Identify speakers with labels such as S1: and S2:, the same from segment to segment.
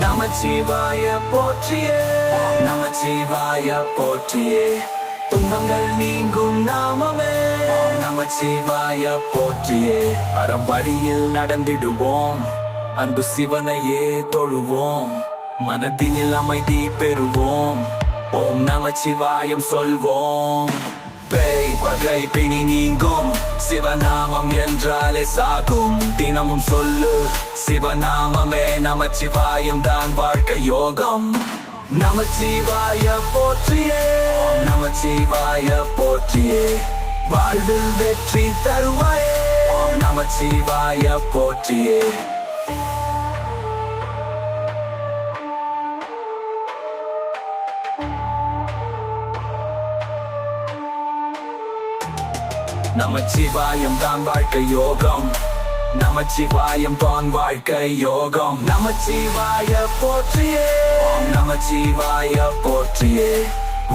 S1: நமச்சிவாய போற்றியே. நமச்சிவாய போற்றியே. துன்பங்கள் நீங்கும் நாமமே. நமச்சிவாய போற்றியே. அறம்படியில் நடந்திடுவோம். அன்பு சிவனையே தொழுவோம். மனத்தினில் அமைதி பெறுவோம். ஓம் நமச்சிவாயம் சொல்வோம். பெய் பகை பிணி நீங்கும். சிவநாமம் என்றாலே சாகும். தினமும் சொல்லு சிவநாமமே நமச்சிவாயம் தான் வாழ்க்கை யோகம். நமச்சிவாய போற்றியே நமச்சிவாய போற்றியே. வாழ்வில் வெற்றி தருவாயே நமச்சிவாய போற்றியே. நமச்சிவாயம் தான் வாழ்க்கை யோகம். நமச்சிவாயம் தான் வாழ்க்கை யோகம். நமச்சிவாய போற்றியே. நமச்சிவாய போற்றியே.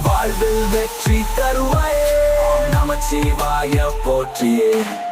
S1: வாழ்வில் வெற்றி தருவாயே. நமச்சிவாய போற்றியே.